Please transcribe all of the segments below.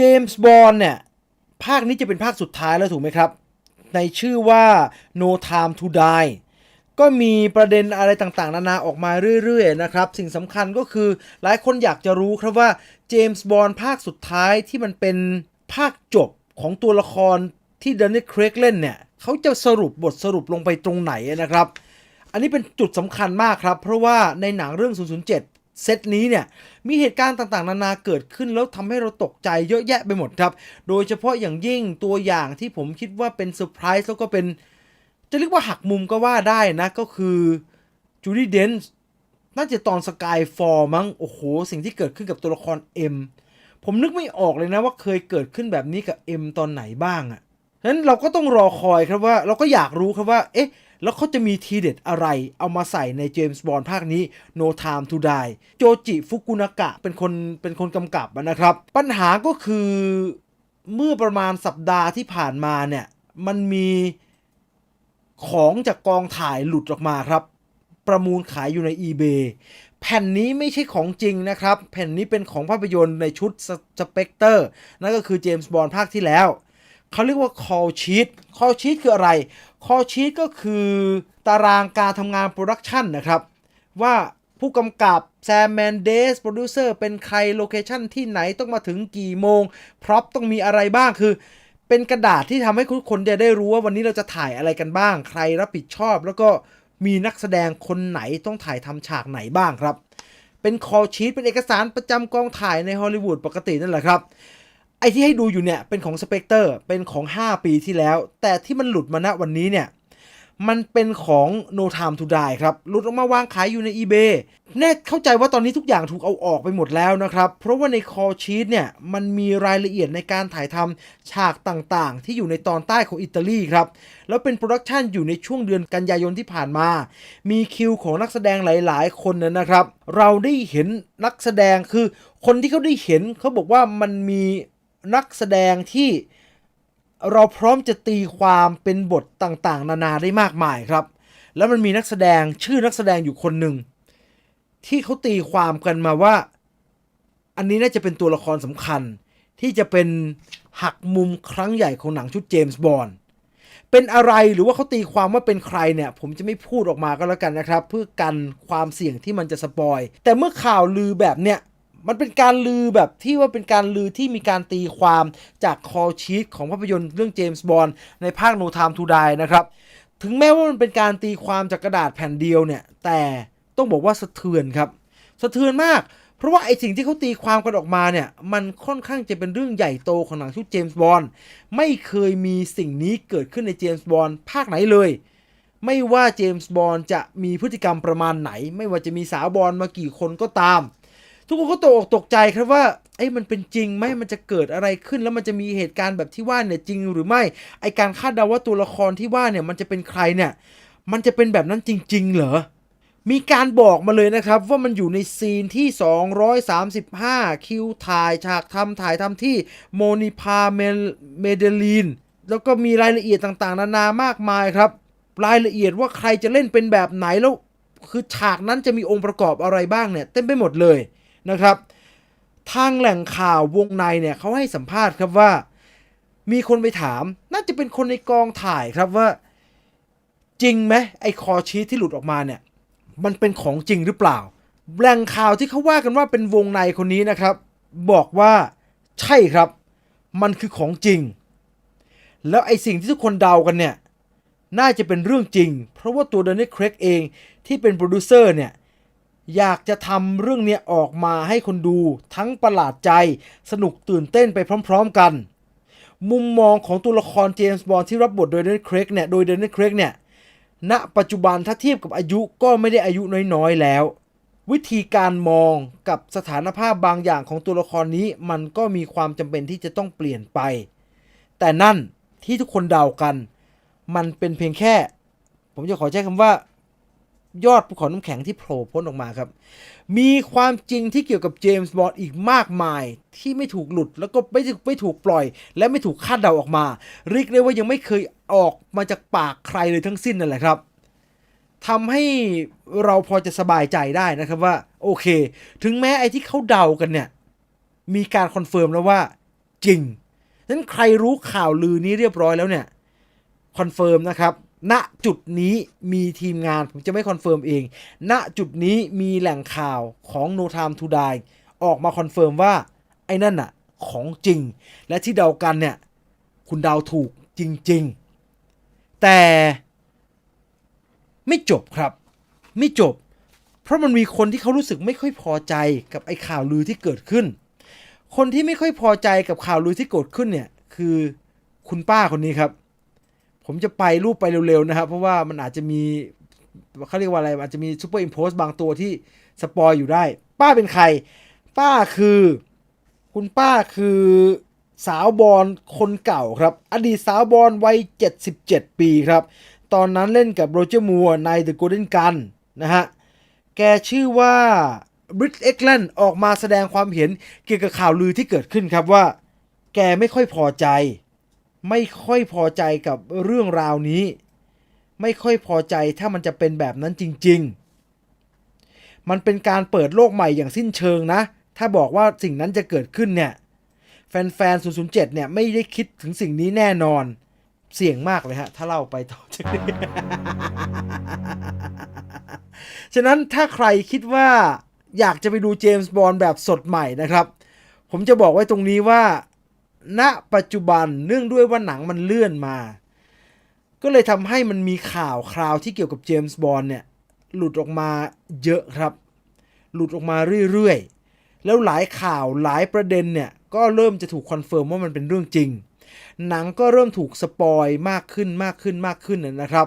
เจมส์บอลเนี่ย ภาคนี้จะเป็นภาคสุดท้ายแล้วถูกไหมครับ ในชื่อว่า No Time to Die ก็มีประเด็นอะไรต่างๆ นานาออกมาเรื่อยๆนะครับ สิ่งสำคัญก็คือหลายคนอยากจะรู้ครับว่าเจมส์บอลภาคสุดท้ายที่มันเป็นภาคจบของตัวละครที่เดนนี่เครกเล่นเนี่ย เขาจะสรุปบทสรุปลงไปตรงไหนนะครับ อันนี้เป็นจุดสำคัญมากครับ เพราะว่าในหนังเรื่อง 007 เซตนี้เนี่ยมีเหตุการณ์ต่างๆ นานาเกิดขึ้นแล้วทำให้เราตกใจเยอะแยะไปหมดครับ โดยเฉพาะอย่างยิ่งตัวอย่างที่ผมคิดว่าเป็นเซอร์ไพรส์แล้วก็เป็น จะเรียกว่าหักมุมก็ว่าได้นะ ก็คือจูดี้เดนส์น่าจะตอนสกายฟอร์มั้งโอ้โห สิ่งที่เกิดขึ้นกับตัวละคร M ผมนึกไม่ออกเลยนะว่าเคยเกิดขึ้นแบบนี้กับ M ตอนไหนบ้างอะ่ะฉะนั้นเราก็ต้องรอคอยครับว่าเราก็อยากรู้ครับว่า เอ๊ะ แล้วเขาจะมีทีเด็ดอะไรเอามาใส่ในเจมส์บอลภาคนี้ No Time to Die โจจิฟุกุนากะเป็นคนเป็นคนกำกับนะครับ ปัญหาก็คือเมื่อประมาณสัปดาห์ที่ผ่านมาเนี่ย มันมีของจากกองถ่ายหลุดออกมาครับ ประมูลขายอยู่ใน eBay แผ่นนี้ไม่ใช่ของจริงนะครับ แผ่นนี้เป็นของภาพยนตร์ในชุดสเปกเตอร์นั่นก็คือเจมส์บอลภาคที่แล้ว เขาเรียกว่า call sheet call sheet คืออะไร call sheet ก็คือตารางการทำงานโปรดักชันนะครับ ว่าผู้กำกับแซมแมนเดสโปรดิวเซอร์เป็นใครโลเคชันที่ไหนต้องมาถึงกี่โมง พร็อพต้องมีอะไรบ้างคือ เป็นกระดาษที่ทำให้ทุกคนจะได้รู้ว่าวันนี้เราจะถ่ายอะไรกันบ้าง ใครรับผิดชอบ แล้วก็มีนักแสดงคนไหนต้องถ่ายทำฉากไหนบ้างครับ เป็นคอชีตเป็นเอกสารประจำกองถ่ายในฮอลลีวูดปกตินั่นแหละครับ ไอที่ให้ดูอยู่เนี่ยเป็นของสเปกเตอร์เป็นของ 5 ปีที่แล้ว แต่ที่มันหลุดมาณวันนี้เนี่ยมันเป็นของ No Time to Die ครับ หลุดออกมาวางขายอยู่ใน eBay แน่เข้าใจว่าตอนนี้ทุกอย่างถูกเอาออกไปหมดแล้วนะครับ เพราะว่าใน call sheet เนี่ย มันมีรายละเอียดในการถ่ายทำฉากต่างๆ ที่อยู่ในตอนใต้ของอิตาลีครับ แล้วเป็นโปรดักชันอยู่ในช่วงเดือนกันยายนที่ผ่านมา มีคิวของนักแสดงหลายๆ คนนะครับ เราได้เห็นนักแสดงคือคนที่เขาได้เห็นเขาบอกว่ามันมี นักแสดงที่เราพร้อมจะตีความเป็นบทต่างๆ นานาได้มากมายครับ แล้วมันมีนักแสดงชื่อนักแสดงอยู่คนหนึ่ง ที่เขาตีความกันมาว่า อันนี้น่าจะเป็นตัวละครสำคัญ ที่จะเป็นหักมุมครั้งใหญ่ของหนังชุดเจมส์บอนด์เป็นอะไรหรือว่าเขาตีความว่าเป็นใครเนี่ย ผมจะไม่พูดออกมาก็แล้วกันนะครับ เพื่อกันความเสี่ยงที่มันจะสปอย แต่เมื่อข่าวลือแบบเนี้ย มันเป็นการลือแบบที่ว่าเป็นการลือที่มีการตีความจากคอชีตของภาพยนตร์เรื่องเจมส์บอนด์ในภาค No Time to Die นะครับ ถึงแม้ว่ามันเป็นการตีความจากกระดาษแผ่นเดียวเนี่ย แต่ต้องบอกว่าสะเทือนครับ สะเทือนมาก เพราะว่าไอสิ่งที่เขาตีความกันออกมาเนี่ย มันค่อนข้างจะเป็นเรื่องใหญ่โตของหนังชุดเจมส์บอนด์ไม่เคยมีสิ่งนี้เกิดขึ้นในเจมส์บอนด์ภาคไหนเลยไม่ว่าเจมส์บอนด์จะมีพฤติกรรมประมาณไหน ไม่ว่าจะมีสาวบอลมากี่คนก็ตาม ทุกคนก็ตกอกตกใจครับว่าไอ้มันเป็นจริงไหมมันจะเกิดอะไรขึ้น แล้วมันจะมีเหตุการณ์แบบที่ว่าเนี่ยจริงหรือไม่ไอการคาดเดาว่าตัวละครที่ว่าเนี่ยมันจะเป็นใครเนี่ย มันจะเป็นแบบนั้นจริง ๆ เหรอมีการบอกมาเลยนะครับว่ามันอยู่ในซีนที่ 235 คิวถ่ายฉากทำถ่ายทำที่โมนิพาเมเมเดลีน แล้วก็มีรายละเอียดต่างๆ นานามากมายครับ รายละเอียดว่าใครจะเล่นเป็นแบบไหนแล้ว คือฉากนั้นจะมีองค์ประกอบอะไรบ้างเนี่ย เต็มไปหมดเลย นะครับ ทางแหล่งข่าววงในเนี่ยเขาให้สัมภาษณ์ครับว่า มีคนไปถาม น่าจะเป็นคนในกองถ่ายครับว่า จริงไหมไอ้คอชีทที่หลุดออกมาเนี่ย มันเป็นของจริงหรือเปล่า แหล่งข่าวที่เขาว่ากันว่าเป็นวงในคนนี้นะครับ บอกว่าใช่ครับ มันคือของจริง แล้วไอ้สิ่งที่ทุกคนเดากันเนี่ยน่าจะเป็นเรื่องจริง เพราะว่าตัวเดนนี่เครกเองที่เป็นโปรดิวเซอร์เนี่ย อยากจะทำเรื่องเนี้ยออกมาให้คนดูทั้งประหลาดใจสนุกตื่นเต้นไปพร้อมๆกัน มุมมองของตัวละครเจมส์บอนด์ที่รับบทโดยเดนนี่เครกเนี่ยโดยเดนนี่เครกเนี่ยณปัจจุบันถ้าเทียบกับอายุก็ไม่ได้อายุน้อยๆแล้ว วิธีการมองกับสถานภาพบางอย่างของตัวละครนี้มันก็มีความจำเป็นที่จะต้องเปลี่ยนไป แต่นั่นที่ทุกคนเดากัน มันเป็นเพียงแค่ ผมจะขอใช้คำว่า ยอดภูเขาน้ำแข็งที่โผล่พ้นออกมาครับ มีความจริงที่เกี่ยวกับเจมส์บอนด์อีกมากมายที่ไม่ถูกหลุดแล้วก็ไม่ไม่ถูกปล่อย และไม่ถูกคาดเดาออกมาเรียกได้ว่ายังไม่เคยออกมาจากปากใครเลยทั้งสิ้นนั่นแหละครับทำให้เราพอจะสบายใจได้นะครับว่า โอเค ถึงแม้ไอ้ที่เขาเดากันเนี่ย มีการคอนเฟิร์มแล้วว่า จริงนั้นใครรู้ข่าวลือนี้เรียบร้อยแล้วเนี่ยคอนเฟิร์มนะครับ ณจุดนี้มีทีมงานผมจะไม่คอนเฟิร์มเอง ณจุดนี้มีแหล่งข่าวของ No Time to Die ออกมาคอนเฟิร์มว่า ไอ้นั่นน่ะ ของจริง และที่เดากันเนี่ย คุณเดาถูกจริง ๆ แต่ไม่จบครับ ไม่จบ เพราะมันมีคนที่เขารู้สึกไม่ค่อยพอใจกับไอ้ข่าวลือที่เกิดขึ้น คนที่ไม่ค่อยพอใจกับข่าวลือที่เกิดขึ้นเนี่ย คือคุณป้าคนนี้ครับ ผมจะไปรูปไปเร็วๆนะครับ เพราะว่ามันอาจจะมีเขาเรียกว่าอะไรอาจจะมีซูเปอร์อิมโพสบางตัวที่สปอยอยู่ได้ ป้าเป็นใคร ป้าคือ คุณป้าคือสาวบอลคนเก่าครับ อดีตสาวบอลวัย 77 ปีครับ ตอนนั้นเล่นกับโรเจอร์มัวใน The Golden Gun นะฮะ แกชื่อว่าบริตเอ็กแลนออกมาแสดงความเห็นเกี่ยวกับข่าวลือที่เกิดขึ้นครับว่า แกไม่ค่อยพอใจ ไม่ค่อยพอใจกับเรื่องราวนี้ ไม่ค่อยพอใจถ้ามันจะเป็นแบบนั้นจริง ๆ มันเป็นการเปิดโลกใหม่อย่างสิ้นเชิงนะ ถ้าบอกว่าสิ่งนั้นจะเกิดขึ้นเนี่ย แฟนๆ 007 เนี่ยไม่ได้คิดถึงสิ่งนี้แน่นอน เสี่ยงมากเลยฮะ ถ้าเล่าไปต่อจากนี้ฉะนั้นถ้าใครคิดว่าอยากจะไปดูเจมส์บอลแบบสดใหม่นะครับ ผมจะบอกไว้ตรงนี้ว่า ณปัจจุบันเนื่องด้วยว่าหนังมันเลื่อนมา ก็เลยทำให้มันมีข่าวคราวที่เกี่ยวกับเจมส์บอลเนี่ย หลุดออกมาเยอะครับ หลุดออกมาเรื่อยๆ แล้วหลายข่าวหลายประเด็นเนี่ย ก็เริ่มจะถูกคอนเฟิร์มว่ามันเป็นเรื่องจริง หนังก็เริ่มถูกสปอยมากขึ้นมากขึ้นมากขึ้นนะครับ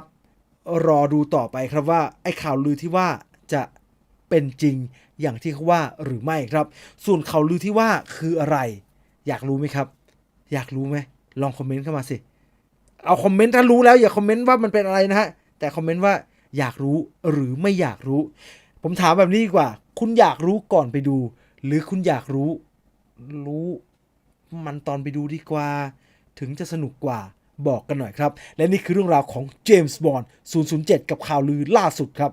รอดูต่อไปครับว่าไอ้ข่าวลือที่ว่าจะเป็นจริงอย่างที่เขาว่าหรือไม่ครับ ส่วนข่าวลือที่ว่าคืออะไร อยากรู้ไหมครับ อยากรู้ไหมลองคอมเมนต์เข้ามาสิ เอาคอมเมนต์ถ้ารู้แล้วอย่าคอมเมนต์ว่ามันเป็นอะไรนะฮะ แต่คอมเมนต์ว่าอยากรู้หรือไม่อยากรู้ ผมถามแบบนี้ดีกว่า คุณอยากรู้ก่อนไปดู หรือคุณอยากรู้ รู้ มันตอนไปดูดีกว่า ถึงจะสนุกกว่าบอกกันหน่อยครับ และนี่คือเรื่องราวของเจมส์บอนด์007 กับข่าวลือล่าสุดครับ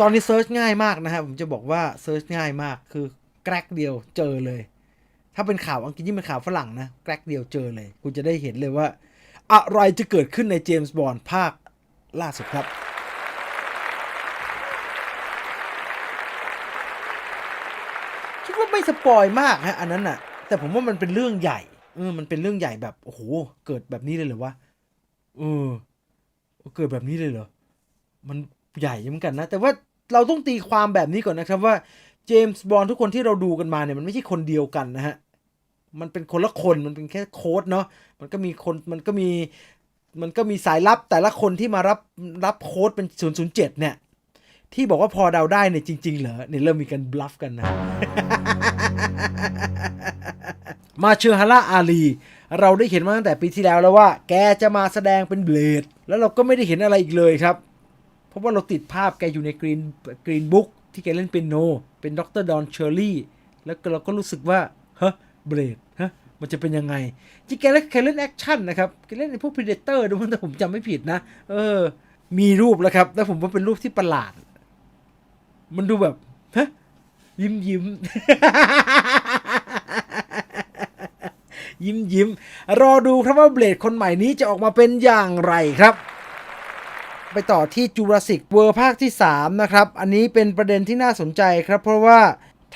ตอนนี้เซิร์ชง่ายมากนะครับผมจะบอกว่าเซิร์ชง่ายมากคือแกรกเดียวเจอเลย ถ้าเป็นข่าวอังกฤษยิ่งเป็นข่าวฝรั่งนะแกรกเดียวเจอเลย คุณจะได้เห็นเลยว่า อะไรจะเกิดขึ้นในเจมส์บอนด์ภาคล่าสุดครับ คิดว่าไม่สปอยมากฮะอันนั้นน่ะแต่ผมว่ามันเป็นเรื่องใหญ่เออมันเป็นเรื่องใหญ่แบบโอ้โหเกิดแบบนี้เลยเหรอวะเออเกิดแบบนี้เลยเหรอมันใหญ่เหมือนกันนะ แต่ว่าเราต้องตีความแบบนี้ก่อนนะครับว่าเจมส์บอลทุกคนที่เราดูกันมาเนี่ยมันไม่ใช่คนเดียวกันนะฮะ มันเป็นคนละคนมันเป็นแค่โค้ดเนาะมันก็มีคนมันก็มีมันก็มีสายลับแต่ละคนที่มารับรับโค้ดเป็น007เนี่ย ที่บอกว่าพอเดาได้เนี่ยจริง ๆ เหรอเนี่ยเริ่มมีการบลัฟกันนะ มาเชอร์ฮาร่าอาลี เราได้เห็นมาตั้งแต่ปีที่แล้วแล้วว่า แกจะมาแสดงเป็นเบลดแล้วเราก็ไม่ได้เห็นอะไรอีกเลยครับ เพราะว่าเราติดภาพแกอยู่ในกรีนกรีนบุ๊กที่แกเล่นเป็นโน เป็นดรดอนเชอร์รี่แล้วเราก็รู้สึกว่าเฮ้ เบลดฮะมันจะเป็นยังไงจริงแกเล่นแกเล่นแอคชั่นนะครับแกเล่นในพวกพ r เดเตอร์ด้วยมั้งแต่ผมจำไม่ผิดนะ เออ มีรูปแล้วครับ แล้วผมว่าเป็นรูปที่ประหลาด มันดูแบบฮะยิ้มยิ้มยิ้มยิ้มรอดูครับว่าเบลดคนใหม่นี้จะออกมาเป็นอย่างไรครับ ไปต่อที่จูราสิกเวอร์ภาคที่ 3 นะครับ อันนี้เป็นประเด็นที่น่าสนใจครับ เพราะว่า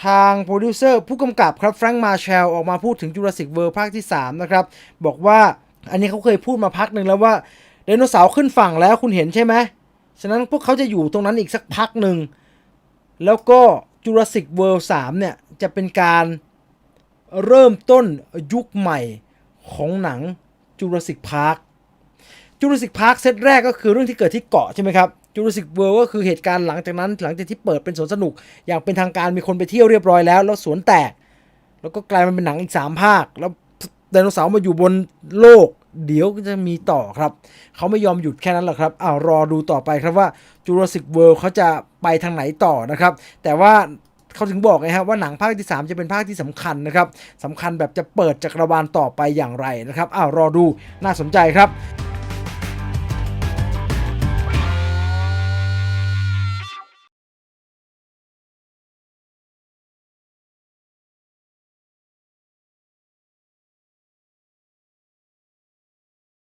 ทางโปรดิวเซอร์ผู้กำกับครับแฟรงค์มาแชลออกมาพูดถึงจูราสิกเวอร์ภาคที่ 3 นะครับ บอกว่าอันนี้เขาเคยพูดมาพักหนึ่งแล้วว่าไดโนเสาร์ขึ้นฝั่งแล้วคุณเห็นใช่ไหมฉะนั้นพวกเขาจะอยู่ตรงนั้นอีกสักพักหนึ่ง แล้วก็ Jurassic World 3เนี่ย จะเป็นการเริ่มต้นยุคใหม่ของหนัง Jurassic Park Jurassic Park เซตแรกก็คือเรื่องที่เกิดที่เกาะใช่ไหมครับ Jurassic World ก็คือเหตุการณ์หลังจากนั้นหลังจากที่เปิดเป็นสวนสนุก อย่างเป็นทางการมีคนไปเที่ยวเรียบร้อยแล้ว แล้วสวนแตก แล้วก็กลายมาเป็นหนังอีก 3 ภาค แล้วไดโนเสาร์มาอยู่บนโลก เดี๋ยวก็จะมีต่อครับ เขาไม่ยอมหยุดแค่นั้นหรอกครับอ้าวรอดูต่อไปครับว่า Jurassic World เขาจะไปทางไหนต่อนะครับ แต่ว่าเขาถึงบอกไงครับว่าหนังภาคที่ 3 จะเป็นภาคที่สำคัญนะครับสำคัญแบบจะเปิดจักรวาลต่อไปอย่างไรนะครับอ้าวรอดูน่าสนใจครับ